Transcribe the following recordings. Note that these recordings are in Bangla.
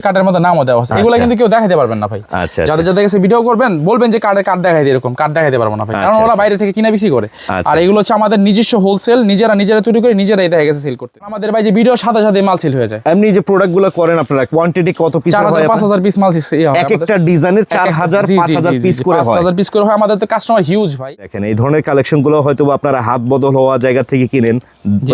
কার্ডের মধ্যে নামও দেওয়া আছে এগুলো আচ্ছা। কিন্তু কেউ দেখাতে পারবেন না ভাই। আচ্ছা, যাদের যাদের কাছে ভিডিও করবেন বলবেন যে কার্ডের কার্ড দেখাই দিই এরকম কার্ড দেখাইতে পারব না ভাই। কারণ আচ্ছা, ওরা আচ্ছা। বাইরে থেকে কিনা বিক্রি করে। আচ্ছা। আর এগুলো হচ্ছে আমাদের নিজস্ব হোলসেল নিজেরা নিজেরা তৈরি করে নিজেরাই দেখা গেছে সেল করতে। আমাদের ভাই যে ভিডিও সাথে সাথে মাল সেল হয়ে যায়। এমনি যে প্রোডাক্টগুলো করেন আপনারা কোয়ান্টিটি কত পিস পাঁচ হাজার পিস মাল ইয়ে হয় এক একটা ডিজাইনের চার এক এক- হাজার জি, পাঁচ জি, হাজার জি, জি, পিস করে হয়। হাজার পিস করে হয় আমাদের তো কাস্টমার হিউজ ভাই। দেখেন এই ধরনের কালেকশনগুলো হয়তো আপনারা হাত বদল হওয়া জায়গা থেকে কিনেন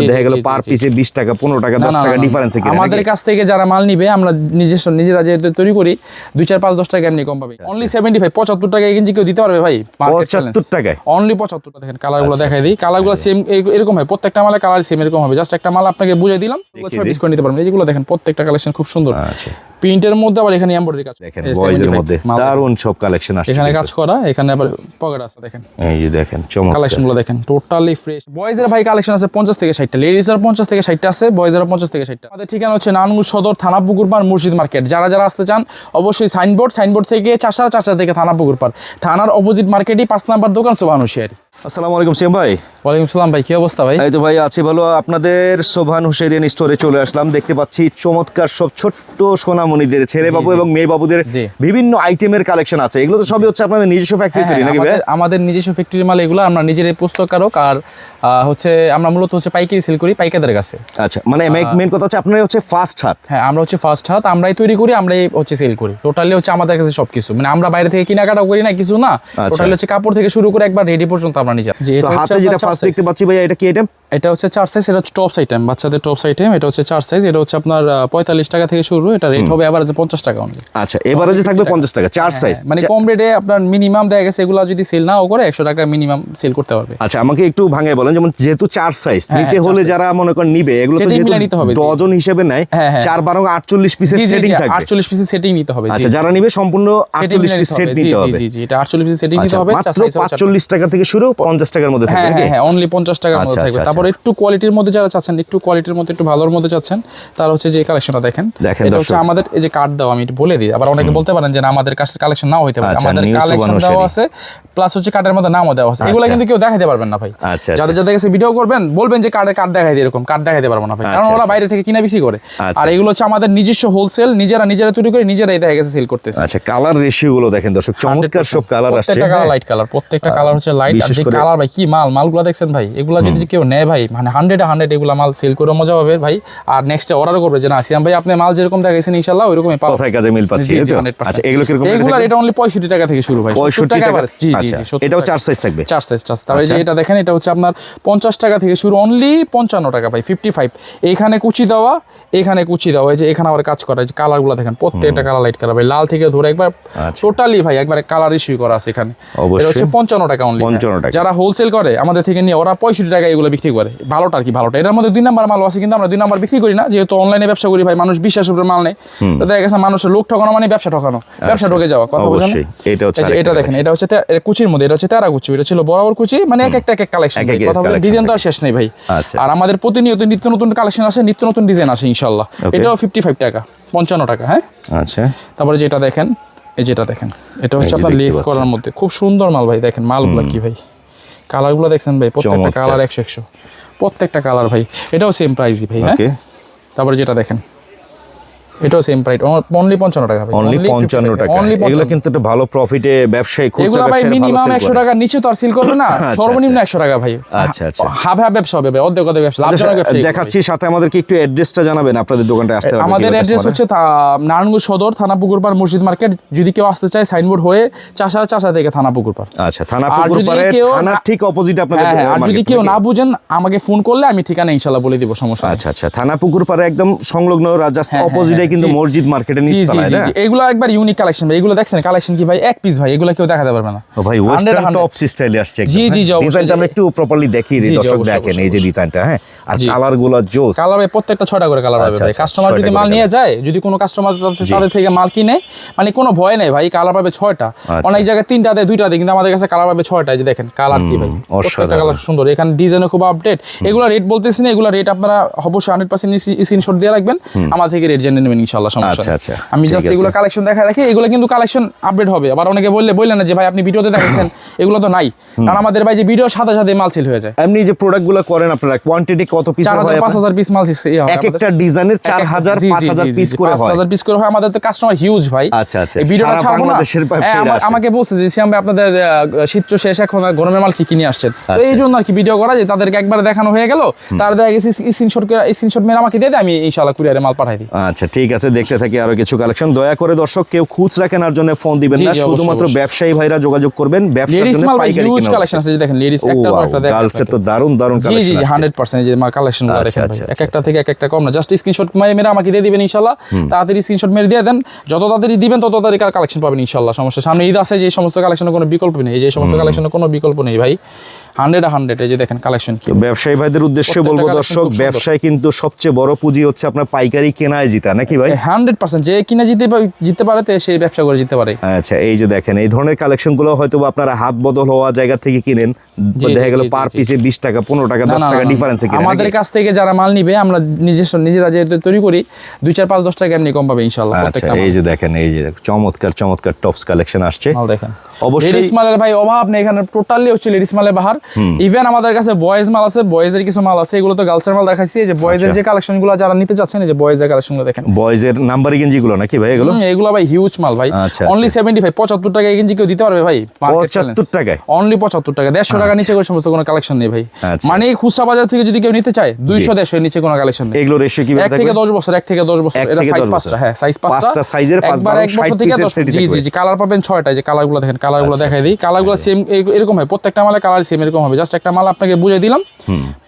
দেখা গেল পার পিসে বিশ টাকা পনেরো টাকা না, দশ না, টাকা না, না, ডিফারেন্সে কিনেন আমাদের কাছ থেকে যারা মাল নিবে আমরা নিজস্ব নিজেরা যেহেতু তৈরি করি দুই চার পাঁচ দশ টাকা এমনি কম পাবে। অনলি সেভেন্টি ফাইভ পঁচাত্তর টাকা কেজি কেউ দিতে পারবে ভাই? 75 টাকায়? অনলি পঁচাত্তর টাকা দেখেন কালারগুলো আচ্ছা, দেখাই দিই। কালারগুলো সেম এরকম হয় প্রত্যেকটা মালে কালার সেম এরকম হবে। জাস্ট একটা মাল আপনাকে বুঝে দিলাম ছয় পিস করে নিতে পারবেন। যেগুলো দেখেন প্রত্যেকটা কালেকশন খুব সুন্দর। আচ্ছা। প্রিন্টের মধ্যে আবার এখানে এমব্রয়ডারি কাজ দেখেন বয়েজের মধ্যে। দারুণ সব কালেকশন আসছে এখানে কাজ করা এখানে আবার পকেট আছে দেখেন। এই যে দেখেন চমৎকার। কালেকশনগুলো দেখেন টোটালি ফ্রেশ বয়েজের ভাই কালেকশন আছে পঞ্চাশ থেকে ষাটটা লেডিসের পঞ্চাশ থেকে ষাটটা আছে বয়েজের পঞ্চাশ থেকে ষাটটা। আমাদের ঠিকানা হচ্ছে নানগুর সদর থানা পুকুরপাড় মুর্শিদ মার্কেট। যারা যারা আসতে চান অবশ্যই সাইনবোর্ড সাইনবোর্ড থেকে চাষা চাষা থেকে থানা পুকুরপাড় থানার অপোজিট মার্কেটই পাঁচ নাম্বার দোকান সোভানুশিয়ারি আসসালামু আলাইকুম সিয়াম ভাই। ওয়ালাইকুম সালাম ভাই কি অবস্থা ভাই? এই তো ভাই আছি ভালো। আপনাদের সোভান হুসেরিয়ান স্টোরে চলে আসলাম। দেখতে পাচ্ছি চমৎকার সব ছোট্ট সোনামণিদের ছেলে বাবু এবং মেয়ে বাবুদের বিভিন্ন আইটেমের কালেকশন আছে। এগুলো তো সবই হচ্ছে আপনাদের নিজস্ব ফ্যাক্টরি তৈরি নাকি ভাই? আমাদের- নিজস্ব মাল এগুলো আমরা নিজেরাই পুস্তকারক আর হচ্ছে আমরা মূলত হচ্ছে পাইকারি সেল করি পাইকারদের কাছে। আচ্ছা মানে মেন কথা হচ্ছে আপনার হচ্ছে ফার্স্ট হাত। হ্যাঁ আমরা হচ্ছে ফার্স্ট হাত আমরাই তৈরি করি আমরাই হচ্ছে সেল করি। টোটালি হচ্ছে আমাদের কাছে সবকিছু। মানে আমরা বাইরে থেকে কেনাকাটাও করি না কিছু না। টোটালি হচ্ছে কাপড় থেকে শুরু করে একবার রেডি পর্যন্ত আমরা নিজে। যে তো এটা হচ্ছে হাতে যেটা ফার্স্ট দেখতে পাচ্ছি ভাইয়া এটা কি আইটেম এটা হচ্ছে চার সাইজ এটা টপ আইটেম বাচ্চাদের টপ আইটেম এটা হচ্ছে চার সাইজ এটা হচ্ছে আপনার পঁয়তাল্লিশ টাকা থেকে শুরু এটা রেট হবে এভারেজে পঞ্চাশ টাকা অনলি আচ্ছা এবারে যে থাকবে পঞ্চাশ টাকা চার সাইজ মানে কম রেটে আপনার মিনিমাম দেখা গেছে এগুলো যদি সেল নাও করে একশো টাকা মিনিমাম সেল করতে পারবে। আচ্ছা আমাকে একটু ভাঙে বলেন যেমন যেহেতু চার সাইজ হ্যাঁ, নিতে হলে যারা মনে করেন নিবে এগুলো তো যেহেতু নিতে হবে, ডজন হিসেবে নেয় হ্যাঁ, হ্যাঁ। চার বারো আটচল্লিশ পিসের সেটিং থাকবে আটচল্লিশ পিসের সেটিং নিতে হবে আচ্ছা যারা নিবে সম্পূর্ণ আটচল্লিশ পিস সেট নিতে হবে জি, জি, এটা আটচল্লিশ পিসের সেটিং নিতে আচ্ছা হবে মাত্র পাঁচচল্লিশ টাকা থেকে শুরু পঞ্চাশ টাকার মধ্যে থাকবে হ্যাঁ হ্যাঁ হ্যাঁ অনলি পঞ্চাশ টাকার মধ্যে আচ্ছা, থাকবে আচ্ছা, তারপর একটু কোয়ালিটির মধ্যে যারা চাচ্ছেন একটু কোয়ালিটির মধ্যে একটু ভালোর মধ্যে চাচ্ছেন তার হচ্ছে যে কালেকশনটা দেখেন। এটা হচ্ছে আমাদের এই যে কার্ড দাও আমি বলে দিই। আবার অনেকে বলতে পারেন যে না আমাদের কাছে কালেকশন নাও হইতে পারে। আচ্ছা, আমাদের কালেকশন দেওয়া আছে প্লাস হচ্ছে কার্ডের মধ্যে নামও দেওয়া আছে। এগুলো আচ্ছা। কিন্তু কেউ দেখাতে পারবেন না ভাই। আচ্ছা, যাদের যাদের কাছে ভিডিও করবেন বলবেন যে কার্ডের কার্ড দেখাই দিই এরকম কার্ড দেখাইতে পারব না ভাই। কারণ আচ্ছা, ওরা আচ্ছা। বাইরে থেকে কিনা বিক্রি করে। আচ্ছা। আর এগুলো হচ্ছে আমাদের নিজস্ব হোলসেল নিজেরা নিজেরা তৈরি করে নিজেরাই দেখা গেছে সেল করতেছে। আচ্ছা কালার রেশিও গুলো দেখেন দর্শক চমৎকার সব কালার আসছে প্রত্যেকটা কালার। লাইট কালার প্রত্যেকটা কালার হচ্ছে লাইট আর যে কালার ভাই কি মাল মালগুলো দেখছেন ভাই? এগুলো যদি কেউ নেয় ভাই মানে হান্ড্রেড হান্ড্রেড এগুলো মাল সেল করে মজা পাবে ভাই আর নেক্সট অর্ডার করবে যে না সিয়াম ভাই আপনি মাল যেরকম দেখাইছেন ইনশাল্লাহ ওইরকমই পাবো কথায় কাজে মিল পাচ্ছি জি, এই জি, তো? 100% আচ্ছা এগুলো কীরকম এগুলো এটা অনলি পঁয়ষট্টি টাকা থেকে শুরু ভাই 65 টাকা টাকা জি জি আচ্ছা, জি এটাও চার size থাকবে? চার সাইজ তারপরে যে আচ্ছা। এটা দেখেন এটা হচ্ছে আপনার পঞ্চাশ টাকা থেকে শুরু অনলি পঞ্চান্ন টাকা ভাই ফিফটি ফাইভ এইখানে কুচি দেওয়া এখানে কুচি দেওয়া এই যে এখানে আবার কাজ করা এই যে কালারগুলো দেখেন প্রত্যেকটা কালার লাইট কালার ভাই লাল থেকে ধরে একবার আচ্ছা। টোটালি ভাই একবার কালার ইস্যু করা আছে এখানে। এটা হচ্ছে পঞ্চান্ন টাকা অনলি 55 টাকা। যারা হোলসেল করে আমাদের থেকে নিয়ে ওরা পঁয়ষট্টি টাকা এগুলো বিক্রি করে ভালোটা আর কি ভালোটা। এটার মধ্যে দুই নাম্বার মাল আছে কিন্তু আমরা দুই নাম্বার বিক্রি করি না যেহেতু অনলাইনে ব্যবসা করি ভাই মানুষ বিশ্বাস উপরে মাল নেই তো দেখা গেছে মানুষের লোক ঠকানো মানে ব্যবসা ঠকানো। ব্যবসা ঠকে যাওয়া কথা অবশ্যই। এটা দেখেন এটা হচ্ছে কুচির মধ্যে এটা হচ্ছে তেরা কুচি এটা ছিল বরাবর কুচি মানে এক একটা এক এক কালেকশন কথা বলে ডিজাইন তো আর শেষ নেই ভাই। আচ্ছা। আর আমাদের প্রতিনিয়ত নিত্য নতুন কালেকশন আসে নিত্য নতুন ডিজাইন আসে ইনশাল্লাহ. এটাও ফিফটি ফাইভ টাকা পঞ্চান্ন টাকা হ্যাঁ? আচ্ছা। তারপরে যেটা দেখেন এই যেটা দেখেন এটা হচ্ছে আপনার লেস করার মধ্যে। খুব সুন্দর মাল ভাই দেখেন মালগুলো কি ভাই। কালারগুলো দেখছেন ভাই? প্রত্যেকটা কালার একশো একশো। প্রত্যেকটা কালার ভাই। এটাও সেম প্রাইসই ভাই হ্যাঁ? তারপরে যেটা দেখেন। এটাও সেম প্রাইস অনলি পঞ্চান্ন টাকা অনলি পঞ্চান্ন টাকা। এগুলো কিন্তু একটা ভালো প্রফিটে ব্যবসায়ী খুচরা ভাই মিনিমাম নিচে তো আর সিল করবে না। আচ্ছা, সর্বনিম্ন একশো টাকা ভাই। আচ্ছা, আচ্ছা। হাফ হাফ ব্যবসা হবে অর্ধেক অর্ধেক ব্যবসা আচ্ছা, লাভজনক ব্যবসা দেখাচ্ছি সাথে আমাদেরকে একটু অ্যাড্রেসটা জানাবেন আপনাদের দোকানটা আসতে। হবে আমাদের অ্যাড্রেস হচ্ছে নারায়ণগঞ্জ সদর থানা পুকুরপাড় মসজিদ মার্কেট। যদি কেউ আসতে চায় সাইনবোর্ড হয়ে চাষা চাষা থেকে থানা পুকুরপাড় আচ্ছা থানা আর পুকুর যদি কেউ থানার ঠিক অপোজিট আপনাদের হ্যাঁ হ্যাঁ আর যদি কেউ না বুঝেন আমাকে ফোন করলে আমি ঠিকানা ইনশাল্লাহ বলে দিব সমস্যা আচ্ছা আচ্ছা। থানা পুকুর পাড়ে একদম সংলগ্ন জাস্ট হ্যাঁ, অপোজিটে হ্যাঁ, কিন্তু মসজিদ নিচতলায় না? এগুলো একবার ইউনিক কালেকশন ভাই। এগুলো দেখছেন কালেকশন কি ভাই? এক পিস ভাই এগুলো কেউ দেখাতে পারবে না। ও ভাই ওয়েস্টার্ন টপ স্টাইলে আসছে জি, জি, জি, ডিজাইনটা আমরা একটু প্রপারলি দেখিয়ে দিই দর্শক দেখেন এই যে ডিজাইনটা হ্যাঁ? আর জোস। কালার ভাই প্রত্যেকটা ছয়টা করে কালার হবে আচ্ছা, ভাই। আচ্ছা, কাস্টমার যদি মাল নিয়ে যায় যদি কোনো কাস্টমার তাদের থেকে মাল কিনে মানে কোনো ভয় নেই ভাই কালার পাবে ছয়টা। আচ্ছা। অনেক জায়গায় তিনটা দেয় দুইটা দেয় কিন্তু আমাদের কাছে কালার পাবে ছয়টা যে দেখেন কালার কি ভাই। প্রত্যেকটা কালার সুন্দর। এখানে ডিজাইনও খুব আপডেট এগুলো রেট বলতেছি না এগুলো রেট আপনারা অবশ্যই হান্ড্রেড পার্সেন্ট স্ক্রিনশট দিয়ে রাখবেন। আমার থেকে রেট জেনে নেবেন। সমস্যা আচ্ছা, আচ্ছা, আমি জাস্ট এগুলো কালেকশন দেখা রাখি এগুলো কিন্তু কালেকশন আপডেট হবে। আবার অনেকে বললে বললেন না যে ভাই আপনি ভিডিওতে এগুলো তো নাই। কারণ আমাদের ভাই যে ভিডিও সাথে সাথে মাল সেল হয়ে যায়। এমনি যে প্রোডাক্টগুলো করেন আপনারা কোয়ান্টিটি কত পিস হয় পাঁচ আপনার? হাজার পিস মাল সে- ইয়ে হবে এক একটা ডিজাইনের চার হাজার পাঁচ হাজার পিস করে হয় হাজার পিস করে হয় আমাদের তো কাস্টমার হিউজ ভাই। আচ্ছা, আচ্ছা। এই ভিডিওটা ছাড়বো না। হ্যাঁ। আমাকে বলছে যে সিয়াম ভাই আপনাদের শীত শেষ এখন গরমের মাল কি কিনে আসছেন? তো আচ্ছা। এই জন্য আর কি ভিডিও করা যে তাদেরকে একবার দেখানো হয়ে গেল। তার দেখা গেছে স্ক্রিনশট স্ক্রিনশট মেরে আমাকে দিয়ে দেয় আমি ইনশাআল্লাহ কুরিয়ারে মাল পাঠাই দিই। আচ্ছা ঠিক আছে দেখতে থাকি আরও কিছু কালেকশন দয়া করে দর্শক কেউ খুচরা কেনার জন্য ফোন দিবেন না শুধুমাত্র ব্যবসায়ী ভাইরা যোগাযোগ করবেন ব্যবসার লেডিস জন্য মাল পাইকারি কেনার কালেকশন আছে দেখেন লেডিস একটা একটা দেখেন গার্লসের তো দারুণ দারুণ জি জি জি হান্ড্রেড পার্সেন্ট যে কালেকশন দেখেন এক একটা থেকে এক একটা কম না জাস্ট স্ক্রিনশট মেরে আমাকে দিয়ে দিবেন ইনশাল্লাহ। তাড়াতাড়ি স্ক্রিনশট মেরে দিয়ে দেন যত তাড়াতাড়ি দিবেন তত তাড়াতাড়ি কালেকশন পাবেন ইনশাল্লাহ সমস্যা। সামনে ঈদ আছে যে এই সমস্ত কালেকশনের কোনো বিকল্প নেই এই যে সমস্ত কালেকশনের কোনো বিকল্প নেই ভাই। হান্ড্রেড হান্ড্রেড এই যে দেখেন কালেকশন কি। ব্যবসায়ী ভাইদের উদ্দেশ্যে বলব দর্শক ব্যবসায় কিন্তু সবচেয়ে বড় পুঁজি হচ্ছে আপনার পাইকারি কেনায় জিতা নাকি ভাই? হান্ড্রেড পার্সেন্ট যে কিনা জিতে জিততে পারে সেই ব্যবসা করে জিততে পারে। আচ্ছা এই যে দেখেন এই ধরনের কালেকশনগুলো হয়তো আপনারা হাত বদল হওয়া জায়গা থেকে কিনেন দেখা গেল পার পিসে বিশ টাকা পনেরো টাকা দশ টাকা। ডিফারেন্সে আমাদের কাছ থেকে যারা মাল নিবে আমরা নিজস্ব নিজেরা যেহেতু তৈরি করি দুই চার পাঁচ দশ টাকা এমনি কম পাবে ইনশাল্লাহ আচ্ছা এই যে দেখেন এই যে চমৎকার চমৎকার টপস কালেকশন আসছে। দেখেন। অবশ্যই- লেডিস মালের ভাই অভাব নেই এখানে টোটালি হচ্ছে লেডিস মালের বাহার। ইভেন আমাদের কাছে বয়েজ মাল আছে বয়েজের কিছু মাল আছে এগুলো তো গার্লসের মাল দেখাচ্ছি এই যে বয়েজের আচ্ছা। যে কালেকশনগুলো যারা নিতে চাচ্ছেন এই যে বয়েজের কালেকশনগুলো দেখেন। বয়েজের নাম্বারি গেঞ্জি গুলো নাকি ভাই এগুলো? এগুলো ভাই হিউজ মাল ভাই। আচ্ছা, অনলি আচ্ছা। সেভেন্টি ফাইভ পঁচাত্তর টাকা এই গেঞ্জি কেউ দিতে পারবে ভাই? 75 টাকায়? অনলি পঁচাত্তর টাকা দেড়শো টাকা নিচে করে সমস্ত কোনো কালেকশন নেই ভাই। আচ্ছা। মানে খুচরা বাজার থেকে যদি কেউ নিতে চায় দুইশো দেড়শো নিচে কোনো কালেকশন নেই। এগুলো রেশিও কি এক থেকে দশ বছর এক থেকে দশ বছর। এক এটা সাইজ 10 পাঁচটা। হ্যাঁ সাইজ পাঁচটা পাঁচটা। size-এর পাঁচ বারো এক বছর থেকে piece-এর দশ set-ই জি জি জি কালার পাবেন ছয়টা যে কালারগুলো দেখেন কালারগুলো দেখাই দিই। কালারগুলো সেম এরকম হয়। প্রত্যেকটা মালে কালার সেম এরকম হবে। জাস্ট একটা মাল আপনাকে বুঝিয়ে দিলাম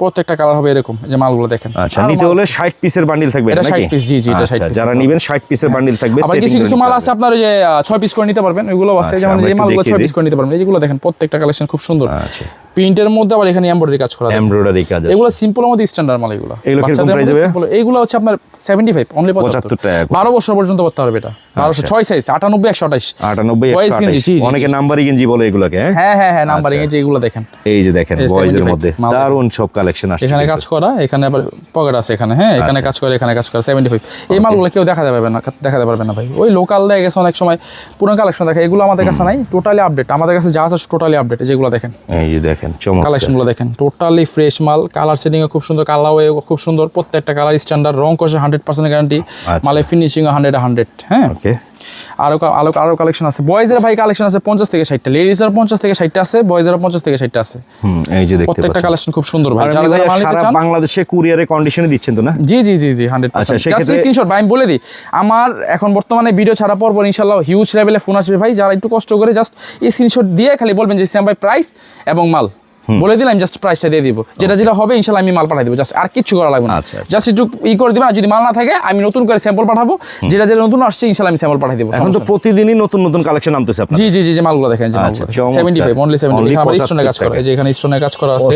প্রত্যেকটা কালার হবে এরকম। যে মালগুলো দেখেন। আচ্ছা নিতে হলে ষাট পিসের বান্ডিল থাকবে এটা নাকি? 60 পিস জি, জি, এটা 60 পিস যারা। নিবেন ষাট পিসের বান্ডিল থাকবে আবার কিছু কিছু মাল আছে আপনার ওই যে আহ, ছয় পিস করে নিতে পারবেন ওইগুলো আছে। আচ্ছা, যেমন এই মালগুলো দেখিয়ে ছয় পিস করে নিতে পারবেন। এইগুলো দেখেন প্রত্যেকটা কালেকশন খুব সুন্দর। আচ্ছা। প্রিন্টের মধ্যে আবার এখানে এমব্রয়ডারি কাজ করা। এমব্রয়ডারি কাজ এগুলো সিম্পলের মধ্যে স্ট্যান্ডার্ড মাল এগুলো। এগুলো price মধ্যে হবে? এইগুলো হচ্ছে আপনার সেভেন্টি ফাইভ অনলি 75 পঁচাত্তর টাকা করে। বারো বছর পর্যন্ত করতে পারবে এটা। বারোশো ছয় সাইজ আটানব্বই একশো আঠাইশ আটানব্বই Boys একশো গেঞ্জি, আঠাশ। জি, জি, অনেকে জি। নাম্বারি গেঞ্জি বলে এগুলোকে হ্যাঁ? হ্যাঁ হ্যাঁ হ্যাঁ নাম্বারিং আচ্ছা। যে এগুলো দেখেন। এই যে দেখেন বয়েজের মধ্যে। দারুণ সব কালেকশন আসছে এখানে কাজ করা এখানে আবার পকেট আছে এখানে হ্যাঁ? এখানে আচ্ছা। কাজ করে এখানে কাজ করে সেভেন্টি ফাইভ এই মালগুলো কেউ দেখাতে পারবে না দেখাতে পারবে না ভাই। ওই লোকাল দেখা গেছে অনেক সময় পুরো কালেকশন দেখে এগুলো আমাদের কাছে নাই টোটালি আপডেট আমাদের কাছে যা আছে টোটালি আপডেট যেগুলো দেখেন। এই যে দেখেন। চমৎকার। কালেকশনগুলো দেখেন টোটালি ফ্রেশ মাল কালার সেটিং খুব সুন্দর কালার ওয়ে খুব সুন্দর প্রত্যেকটা কালার স্ট্যান্ডার্ড রং কষে হান্ড্রেড পার্সেন্ট গ্যারান্টি মালে ফিনিশিং হান্ড্রেড হান্ড্রেড হ্যাঁ? ওকে আরও কা- আরও আরও কালেকশন আছে। বয়েজের ভাই কালেকশন আছে পঞ্চাশ থেকে ষাটটা। লেডিসের পঞ্চাশ থেকে ষাটটা আছে বয়েজের পঞ্চাশ থেকে ষাটটা আছে। হুম এই যে দেখতে প্রত্যেকটা কালেকশন খুব সুন্দর ভাই। যারা যারা মাল নিতে সারা চান বাংলাদেশে কুরিয়ারে কন্ডিশনে দিচ্ছেন তো না? জি জি জি জি হান্ড্রেড আচ্ছা, পার্সেন্ট সেক্ষেত্রে- স্ক্রিনশট ভাই আমি বলে দিই আমার এখন বর্তমানে ভিডিও ছাড়া পর ইনশাল্লাহ হিউজ লেভেলে ফোন আসবে ভাই। যারা একটু কষ্ট করে জাস্ট এই স্ক্রিনশট দিয়ে খালি বলবেন যে শ্যাম ভাই প্রাইস এবং মাল। বলে দিলাম জাস্ট প্রাইসটা দিয়ে দিব। যেটা যেটা হবে ইনশাল্লাহ আমি মাল পাঠিয়ে দেবো জাস্ট আর কিচ্ছু করা লাগবে না। আচ্ছা, আচ্ছা। জাস্ট একটু ই করে দিবেন আর যদি মাল না থাকে আমি নতুন করে স্যাম্পল পাঠাবো। যেটা যেটা নতুন আসছে ইনশাল্লাহ আমি স্যাম্পল পাঠিয়ে দেবো এখন তো প্রতিদিনই নতুন নতুন কালেকশন আপনার। জি জি জি যে মালগুলো দেখেন আচ্ছা, সেভেন্টি ফাইভ অনলি সেভেন্টি আবার স্টোনে কাজ করা যে এখানে স্টোনে কাজ করা আছে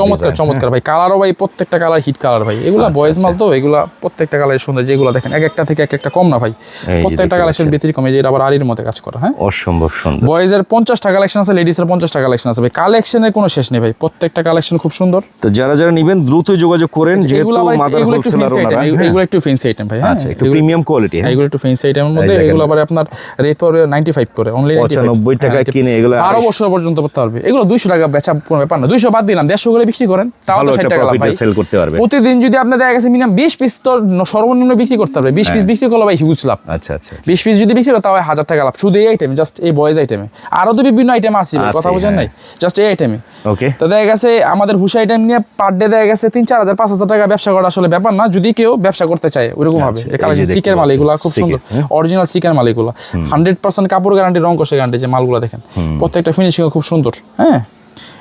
চমৎকার চমৎকার ভাই। কালারও ভাই প্রত্যেকটা কালার হিট কালার ভাই। এগুলো আচ্ছা, বয়েজ আচ্ছা। মাল তো এগুলা প্রত্যেকটা কালারের সুন্দর যেগুলো দেখেন এক একটা থেকে এক একটা কম না ভাই। প্রত্যেকটা কালেকশন। ব্যতিক্রম এই যে এটা আবার আরির মধ্যে কাজ করা হ্যাঁ? অসম্ভব সুন্দর। বয়েজের পঞ্চাশটা কালেকশন আছে লেডিসের পঞ্চাশটা কালেকশন আছে ভাই। কালেকশনের কোনো শেষ নেই ভাই। প্রত্যেকটা কালেকশন খুব সুন্দর। তো যারা যারা নিবেন দ্রুত যোগাযোগ করেন যেহেতু মাদার হোলসেলার ওনারা হ্যাঁ? এগুলো একটু ফেন্সি আইটেম ভাই হ্যাঁ। আচ্ছা একটু প্রিমিয়াম কোয়ালিটি হ্যাঁ, এগুলো একটু ফেন্সি আইটেমের মধ্যে এগুলো আবার আপনার রেট পড়বে নাইনটি ফাইভ করে অনলি 95 টাকায় কিনে এগুলো বারো আড়াইশো- বছর পর্যন্ত করতে পারবে এগুলো দুইশো টাকা বেচা কোনো ব্যাপার না। দুইশো বাদ দিলাম দেড়শো করে বিক্রি করেন তাও ভালো তো একটা ষাট টাকা লাভ ভাই। সেল করতে পারবে। প্রতিদিন যদি আপনার দেখা গেছে মিনিমাম বিশ পিস তো সর্বনিম্ন বিক্রি করতে পারবে। বিশ হ্যাঁ। পিস বিক্রি করলে ভাই হিউজ লাভ। আচ্ছা আচ্ছা বিশ পিস যদি বিক্রি করে তাও হাজার টাকা লাভ। শুধু এই আইটেম জাস্ট এই বয়েজ আইটেমে আরও তো বিভিন্ন আইটেম আছে কথা বোঝেন হ্যাঁ। নাই? জাস্ট এই আইটেমে ওকে তো দেখা গেছে আমাদের হুসা আইটেম নিয়ে পার ডে দেখা গেছে তিন চার হাজার পাঁচ হাজার টাকা ব্যবসা করা আসলে ব্যাপার না। যদি কেউ ব্যবসা করতে চায় ওরকম হবে। আচ্ছা, সিকের মাল এগুলো খুব সুন্দর। অরিজিনাল সিকের মাল এগুলো। হান্ড্রেড পার্সেন্ট কাপড় গ্যারান্টি রং কষে গ্যারান্টি যে মালগুলো দেখেন। প্রত্যেকটা ফিনিশিং খুব সুন্দর হ্যাঁ?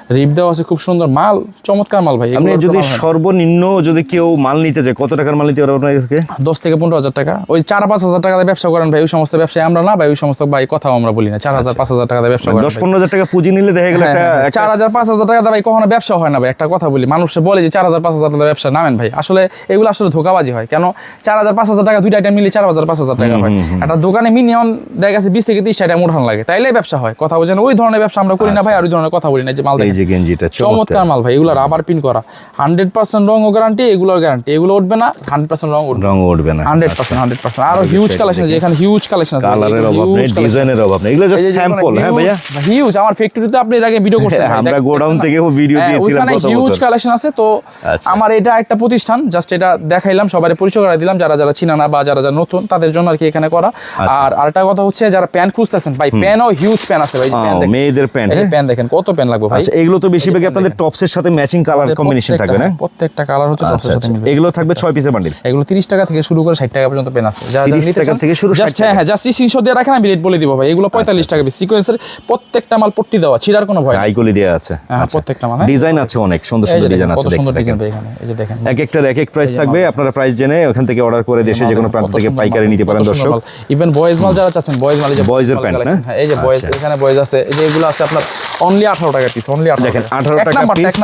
রিপ দেওয়া আছে খুব সুন্দর মাল চমৎকার মাল ভাই আপনি যদি হয়। সর্বনিম্ন যদি কেউ মাল নিতে চায় কত টাকার মাল নিতে পারবে আপনার কাছে? দশ থেকে পনেরো হাজার টাকা। ওই চার পাঁচ হাজার টাকা দিয়ে ব্যবসা করেন ভাই ওই সমস্ত ব্যবসায় আমরা না ভাই ওই সমস্ত ভাই কথাও আমরা বলি না। চার হাজার পাঁচ হাজার টাকা দিয়ে ব্যবসা করেন দশ পনেরো হাজার টাকা পুঁজি নিলে দেখা গেল হ্যাঁ, হ্যাঁ, একটা- চার হাজার পাঁচ হাজার টাকা ভাই কখনো ব্যবসা হয় না ভাই একটা কথা বলি। মানুষে বলে যে চার হাজার পাঁচ হাজার টাকা ব্যবসা নামেন ভাই। আসলে এগুলো আসলে ধোকাবাজি হয়। কেন? চার হাজার পাঁচ হাজার টাকা দুইটা আইটেম মিলে চার হাজার পাঁচ হাজার টাকা হয়। একটা দোকানে মিনিমাম দেখা গেছে বিশ থেকে তিরিশ আইটেম উঠানো লাগে। তাইলে ব্যবসা হয়। কথা বলছেন ওই ধরনের ব্যবসা আমরা করি না ভাই আর ওই ধরনের কথা বলি না যে মাল যে গেঞ্জিটা চমৎকার। মাল ভাই এগুলো রাবার পিন করা। হান্ড্রেড পার্সেন্ট রং ও গ্যারান্টি এগুলোর গ্যারান্টি এগুলো উঠবে না হান্ড্রেড পার্সেন্ট রং রং উঠবে না। হান্ড্রেড পার্সেন্ট হান্ড্রেড পার্সেন্ট আরও হিউজ কালেকশন আছে এখানে হিউজ কালেকশন আছে। কালারের অভাব নেই ডিজাইনের অভাব নেই। এগুলো জাস্ট স্যাম্পল হ্যাঁ ভাইয়া? হিউজ আমার ফ্যাক্টরিতে আপনি এর আগে ভিডিও করছেন আমরা গোডাউন না? ভিডিও হ্যাঁ, দিয়েছিলাম ওইখানে গত হিউজ কালেকশন আছে। তো আচ্ছা। আমার এটা একটা প্রতিষ্ঠান জাস্ট এটা দেখাইলাম সবাই পরিচয় করে দিলাম। যারা যারা চিনা না বা যারা যারা নতুন তাদের জন্য আর কি এখানে করা। আচ্ছা। আর আরেকটা কথা হচ্ছে যারা প্যান্ট খুঁজতেছেন ভাই প্যানও হিউজ প্যান আছে ভাই মেয়েদের প্যান্ট হ্যাঁ? প্যান দেখেন কত প্যান লাগবে ভাই? এগুলো তো বেশিরভাগই আপনাদের টপসের সাথে ম্যাচিং কালার কম্বিনেশন থাকবে না? প্রত্যেকটা- কালার হচ্ছে আচ্ছা টপসের সাথে আচ্ছা। মিলবে এগুলো থাকবে ছয় পিসের বান্ডিল এগুলো তিরিশ টাকা থেকে শুরু করে ষাট টাকা পর্যন্ত পেন আছে। যারা 30 টাকা থেকে শুরু, 60 জাস্ট হ্যাঁ হ্যাঁ জাস্ট স্ক্রিনশট দিয়ে রাখেন আমি রেট বলে দিব ভাই। এগুলো পঁয়তাল্লিশ টাকা পিস সিকোয়েন্সের প্রত্যেকটা মাল পট্টি দেওয়া ছিড়ার কোনো ভয় নেই। আইকলি দেওয়া আছে। হ্যাঁ, প্রত্যেকটা মাল, হ্যাঁ। ডিজাইন আছে অনেক সুন্দর সুন্দর ডিজাইন আছে দেখেন। এখানে এই যে দেখেন। এক একটার এক এক প্রাইস থাকবে আপনারা প্রাইস জেনে ওখান থেকে অর্ডার করে দেশে যে কোনো প্রান্ত থেকে পাইকারি নিতে পারেন দর্শক। ইভেন বয়েজ মাল যারা চাচ্ছেন বয়েজ মাল এই যে এর collection, না? হ্যাঁ, এই যে বয়েজ আচ্ছা। এখানে বয়েজ আছে এই যে এগুলো আছে আপনার অনলি আঠারো টাকা পিস অনলি দেখেন আঠারো এক টাকা পিস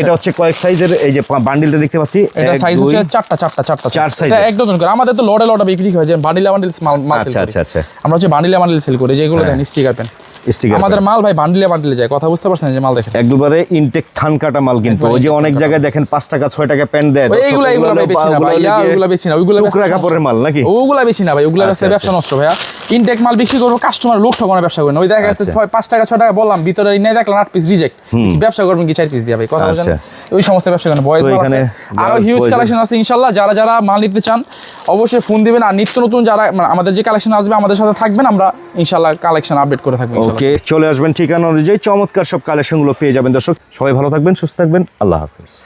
এটা হচ্ছে কয়েক সাইজের এই যে বান্ডিলটা দেখতে পাচ্ছি এটা সাইজ হচ্ছে চারটা চারটা চারটা চার size। size এটা এক ডজন করে। আমাদের তো লড়ে লড়ে বিক্রি হয় যে বান্ডিলা বান্ডিল মাল আচ্ছা আচ্ছা আচ্ছা। আমরা হচ্ছে বান্ডিলা বান্ডিল সেল করি যেগুলো দেন স্টিকার পেন আমাদের মাল ভাই বান্ডিলে বান্ডিলে যায়। কথা বুঝতে পারছেন যে মাল দেখেন? একবারে ইনটেক থান কাটা মাল কিন্তু। ওই যে অনেক জায়গায় দেখেন পাঁচ টাকা ছয় টাকা প্যান দেয়। এইগুলা এইগুলা বেশি না ভাই। ওগুলা বেশি না। ওইগুলা কাপড়ের মাল নাকি? ওগুলা বেশি না ভাই। ওগুলা আচ্ছা, ব্যবসা ব্যবসা নষ্ট ভাইয়া। ইনটেক মাল বিক্রি করব কাস্টমার লোক ঠকানো ব্যবসা করেন ওই দেখা যাচ্ছে আচ্ছা। ছয়- পাঁচ টাকা ছয় টাকা বললাম ভিতরে নেই দেখলাম আট পিস রিজেক্ট ব্যবসা করবেন কি চার পিস দিয়ে ভাই কথা বলছেন আচ্ছা। ওই সমস্ত ব্যবসা করেন মাল এখানে আছে। আরও হিউজ কালেকশন আছে ইনশাল্লাহ। যারা যারা মাল নিতে চান অবশ্যই ফোন দিবেন। আর নিত্য নতুন যারা মানে আমাদের যে কালেকশন আসবে আমাদের সাথে থাকবেন। আমরা ইনশাল্লাহ কালেকশন আপডেট করে থাকব ওকে চলে আসবেন ঠিকানা অনুযায়ী। চমৎকার সব কালেকশনগুলো পেয়ে যাবেন দর্শক। সবাই ভালো থাকবেন সুস্থ থাকবেন। আল্লাহ হাফিজ।